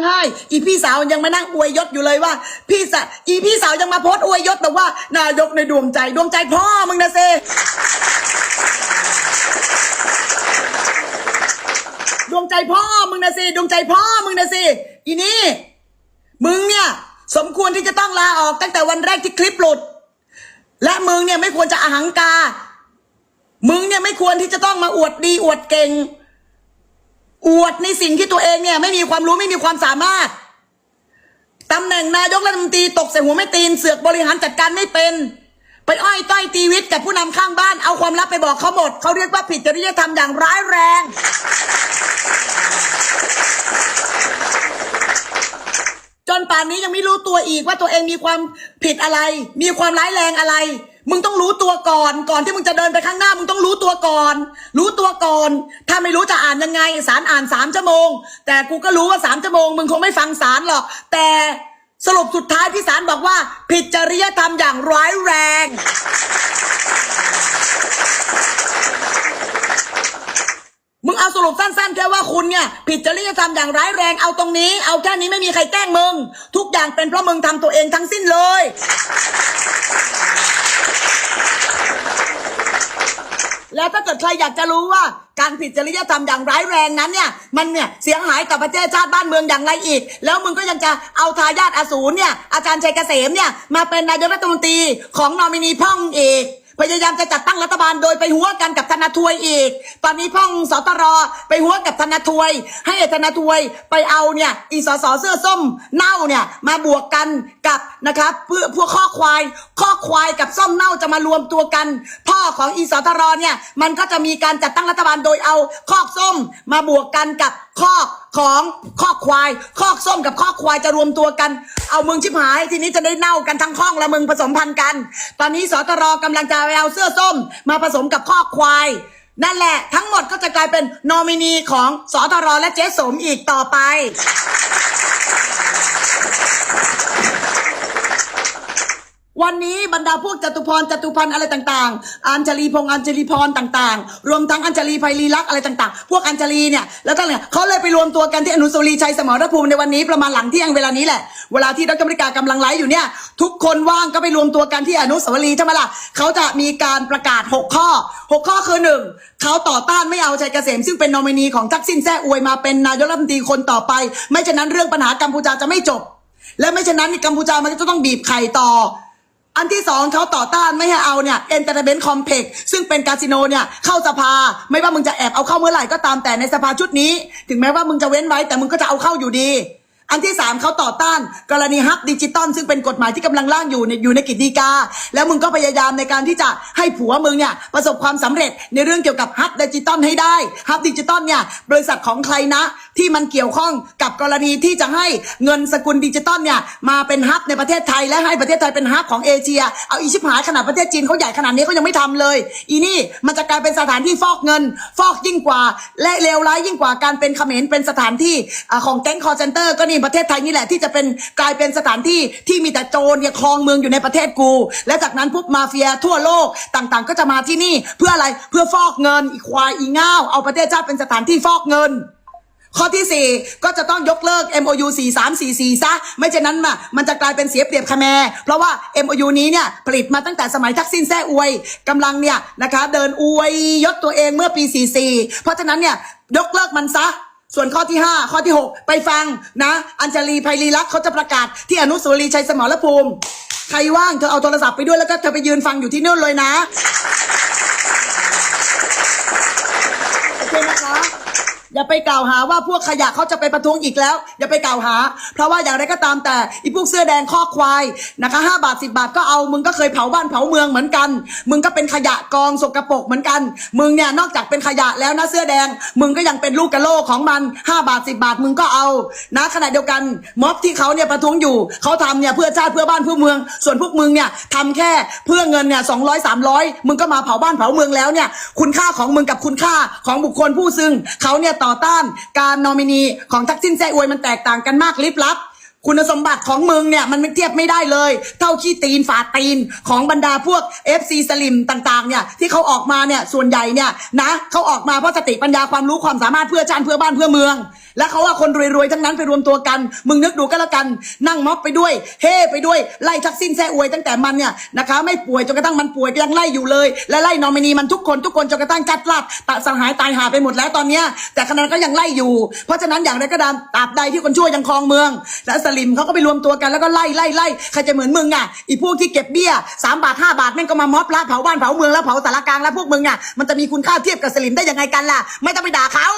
ใช่อีพี่สาวยังมานั่งอวยยศอยู่เลยว่า พี่สาวอีพี่สาวยังมาโพสอวยยศแต่ว่า นายกในดวงใจดวงใจพ่อมึงนะเซดวงใจพ่อมึงนะสิดวงใจพ่อมึงนะสิอีนี่มึงเนี่ย สมควรที่จะต้องลาออกตั้งแต่วันแรกที่คลิปหลุด และมึงเนี่ยไม่ควรจะอหังกา มึงเนี่ยไม่ควรที่จะต้องมาอวดดีอวดเก่ง อวดในสิ่งที่ตัวเองเนี่ยไม่มีความรู้ไม่มีความสามารถตำแหน่งนายกรัฐมนตรีตกใส่หัวไม่ตีนเสือกบริหารจัดการไม่เป็น ไปอ้อยต้อยตีวิทย์กับผู้นำข้างบ้านเอาความลับไปบอกเขาหมดเขาเรียกว่าผิดจริยธรรมอย่างร้ายแรง จนป่านนี้ยังไม่รู้ตัวอีกว่าตัวเองมีความผิดอะไร มีความร้ายแรงอะไร มึงต้องรู้ตัวก่อน ก่อนที่มึงจะเดินไปข้างหน้า มึงต้องรู้ตัวก่อน รู้ตัวก่อน ถ้าไม่รู้จะอ่านยังไง สารอ่านสามชั่วโมง แต่กูก็รู้ว่าสามชั่วโมง มึงคงไม่ฟังสารหรอก แต่สรุปสุดท้ายที่สารบอกว่า ผิดจริยธรรมอย่างร้ายแรง มึงเอาสรุปสั้นๆแค่ว่าคุณเนี่ย ผิดจริยธรรมอย่างร้ายแรง เอาตรงนี้ เอาแค่นี้ไม่มีใครแกล้งมึง ทุกอย่างเป็นเพราะมึงทำตัวเองทั้งสิ้นเลย แล้วถ้าเกิดใครอยากจะรู้ว่าการผิดจริยธรรมอย่างร้ายแรงนั้นเนี่ย มันเนี่ยเสียหายกับประเทศชาติบ้านเมืองอย่างไรอีก แล้วมึงก็ยังจะเอาทายาทอสูรเนี่ยอาจารย์ชัยเกษมเนี่ยมาเป็นนายกรัฐมนตรีของนอมินีพ่องเอกพยายามจะจัดตั้งรัฐบาลโดยไปหัวกันกับธนาทวยอีก ตอนนี้พ่องสตรไปหัวกับธนาทวย ให้ธนาทวยไปเอาเนี่ยอีสอสเสื้อส้มเน่าเนี่ยมาบวกกันกับ นะครับเพื่อพวกข้อควายข้อควายกับส้มเน่าจะมารวมตัวกัน พ่อของอีสตรเนี่ยมันก็จะมีการจัดตั้งรัฐบาลโดยเอาคอกส้มมาบวกกันกับคอกของคอกควายคอกส้มกับคอกควายจะรวมตัวกัน เอามึงชิบหาย ทีนี้จะได้เน่ากันทั้งข้องและมึงผสมพันธุ์กัน ตอนนี้สตรกำลังจะไปเอาเสื้อส้ม มาผสมกับคอกควายนั่นแหละทั้งหมดก็จะกลายเป็นนอมินีของสตรและเจ๊สมอีกต่อไป วันนี้บรรดาพวกจตุพรจตุพันธ์อะไรต่างๆ อัญชลีพงษ์อัญชลีพรต่างๆ รวมทั้งอัญชลีไพลีลักษ์อะไรต่างๆ พวกอัญชลีเนี่ยแล้วก็เนี่ยเขาเลยไปรวมตัวกันที่อนุสาวรีย์ชัยสมรภูมิในวันนี้ประมาณหลังเที่ยงเวลานี้แหละ เวลาที่ดรมริกากำลังไลฟ์อยู่เนี่ย ทุกคนว่างก็ไปรวมตัวกันที่อนุสาวรีย์ใช่ไหมล่ะเขาจะมีการประกาศ 6 ข้อ 6 ข้อคือหนึ่งเขาต่อต้านไม่เอาชัยเกษมซึ่งเป็นนอมินีของทักษิณแซ่อวยมาเป็นนายกรัฐมนตรีคนต่อไป ไม่ฉะนั้นเรื่องปัญหากัมพูชาจะไม่จบ และไม่ฉะนั้นกัมพูชามันก็จะต้องบีบไข่ต่อ อันที่สองเขาต่อต้านไม่ให้เอาเนี่ยเอนเตอร์เทนเมนต์คอมเพล็กซึ่งเป็นคาสิโนเนี่ยเข้าสภาไม่ว่ามึงจะแอบเอาเข้าเมื่อไหร่ก็ตามแต่ในสภาชุดนี้ ถึงแม้ว่ามึงจะเว้นไว้แต่มึงก็จะเอาเข้าอยู่ดี อันที่สามเขาต่อต้าน กรณีฮับดิจิตอลซึ่งเป็นกฎหมายที่กำลังร่างอยู่ในอยู่ในกิจดีกา แล้วมึงก็พยายามในการที่จะให้ผัวมึงเนี่ยประสบความสำเร็จในเรื่องเกี่ยวกับฮับดิจิตอลให้ได้ฮับดิจิตอลเนี่ยบริษัทของใครนะที่มันเกี่ยวข้องกับกรณีที่จะให้เงินสกุลดิจิตอลเนี่ยมาเป็นฮับในประเทศไทยและให้ประเทศไทยเป็นฮับของเอเชีย เอาอีชิบหายขนาดประเทศจีนเขาใหญ่ขนาดนี้เขายังไม่ทำเลย อีนี่มันจะกลายเป็นสถานที่ฟอกเงิน ฟอกยิ่งกว่า และเลวร้ายยิ่งกว่าการเป็นเขมรเป็นสถานที่อของแก๊งคอร์เซนเตอร์ก็นี่ประเทศไทยนี่แหละที่จะเป็นกลายเป็นสถานที่ที่มีแต่โจรเนี่ยครองเมืองอยู่ในประเทศกู และจากนั้นปุ๊บมาเฟียทั่วโลกต่างๆ ก็จะมาที่นี่เพื่ออะไรเพื่อฟอกเงินอีควายอีง่าวเอาประเทศชาติเป็นสถานที่ฟอกเงินข้อที่ 4 ก็จะต้องยกเลิก MOU 4344 ซะ ไม่เช่นนั้นมามันจะกลายเป็นเสียเปรียบคแมเพราะว่า MOU นี้เนี่ย ผลิตมาตั้งแต่สมัยทักษิณแซ่อวยกำลังเนี่ยนะคะ เดินอวยยศตัวเองเมื่อปี 44 เพราะฉะนั้นเนี่ย ยกเลิกมันซะ ส่วนข้อที่ 5 ข้อที่ 6 ไปฟังนะ อัญชลีไพลีลักษ์เขาจะประกาศที่อนุสาวรีย์ชัยสมรภูมิ ใครว่างเธอเอาโทรศัพท์ไปด้วยแล้วก็เธอไปยืนฟังอยู่ที่นู่นเลยนะ โอเคนะคะ อย่าไปกล่าวหาว่าพวกขยะเขาจะไปประท้วงอีกแล้ว อย่าไปกล่าวหา เพราะว่าอย่างไรก็ตามแต่อีพวกเสื้อแดงข้อควายนะคะห้าบาทสิบาทก็เอามึงก็เคยเผาบ้านเผาเมืองเหมือนกัน มึงก็เป็นขยะกองสกรปรกเหมือนกัน มึงเนี่ยนอกจากเป็นขยะแล้วนะเสื้อแดง มึงก็ยังเป็นลูกกระโลกของมันห้าบาทสิบาทมึงก็เอานะขณะเดียวกันม็อบที่เขาเนี่ยประท้วงอยู่เขาทำเนี่ยเพื่อชาติเพื่อบ้านเพื่อเมือง ส่วนพวกมึงเนี่ยทำแค่เพื่อเงินเนี่ยสองร้อยสามร้อยมึงก็มาเผาบ้านเผาเมืองแล้วเนี่ยคุณค่าของมึงกับคุณค่าของบุคคลผู้ซึ่งเขาเนี่ยต่อต้านการนอมินีของทักษิณแซ่อวยมันแตกต่างกันมากลิบลับ คุณสมบัติของมึงเนี่ยมันไม่เทียบไม่ได้เลย เท่าขี้ตีนฝาตีนของบรรดาพวก FC สลิมต่างๆเนี่ยที่เขาออกมาเนี่ยส่วนใหญ่เนี่ยนะเขาออกมาเพราะสติปัญญาความรู้ความสามารถเพื่อชาติเพื่อบ้านเพื่อเมือง แล้วเขาว่าคนรวยๆทั้งนั้นไปรวมตัวกัน มึงนึกดูก็แล้วกัน นั่งม็อบไปด้วย เฮ่ไปด้วยไล่ทักสิ้นแซ่อวยตั้งแต่มันเนี่ยนะคะไม่ป่วยจนกระทั่งมันป่วยก็ยังไล่อยู่เลย และไล่นอมินีมันทุกคนทุกคนจนกระทั่งจัดลาดตะสหายตายหาไปหมดแล้วตอนเนี้ยแต่ขณะนั้นก็ยังไล่อยู่ เพราะฉะนั้นอย่างไรก็ตามตราบใดที่คนชั่วยังครองเมืองและสลิมเขาก็ไปรวมตัวกันแล้วก็ไล่ไล่ไล่ใครจะเหมือนมึงอะอีพวกที่เก็บเบี้ยสามบาทห้าบาทแม่งก็มาม็อบละเผาบ้านเผาเมืองแล้วเผาสารกลางแล้วพวกมึงอะมันจะมีคุณค่าเทียบกับสลิมได้ยังไงกันล่ะ ไม่ต้องไปด่าเขา